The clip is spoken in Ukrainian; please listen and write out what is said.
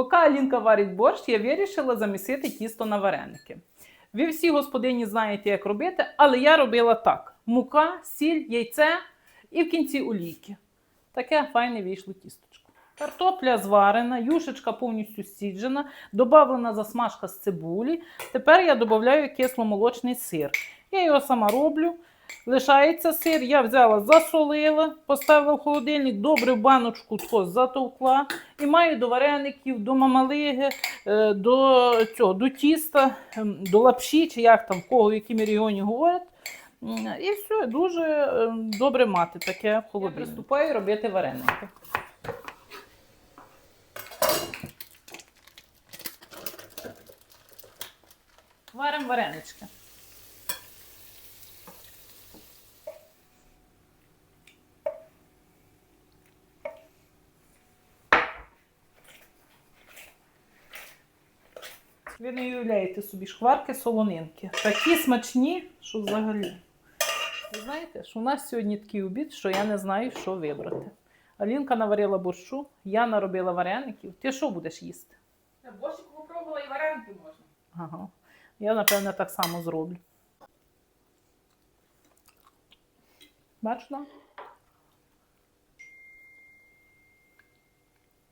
Поки Алінка варить борщ, я вирішила замісити тісто на вареники. Ви всі господині знаєте, як робити, але я робила так: мука, сіль, яйце і в кінці олійки. Таке файне вийшло тісточко. Картопля зварена, юшечка повністю сіджена, додавлена засмажка з цибулі. Тепер я додаю кисломолочний сир. Я його сама роблю. Лишається сир, я взяла, засолила, поставила в холодильник, добре в баночку тако затовкла. І маю до вареників, до мамалиги, е, до цього, до тіста, ем, до лапші, чи як там, в кого в якому регіоні говорять. І все, дуже ем, добре мати таке в холодильнику. Я приступаю робити вареники. Варимо варенички. Ви не уявляєте собі шкварки солонинки. Такі смачні, що взагалі. Ви знаєте, що у нас сьогодні такий обід, що я не знаю, що вибрати. Алінка наварила борщу, я наробила вареників. Ти що будеш їсти? Борщик попробувала і вареники можна. Ага. Я, напевне, так само зроблю. Бачно?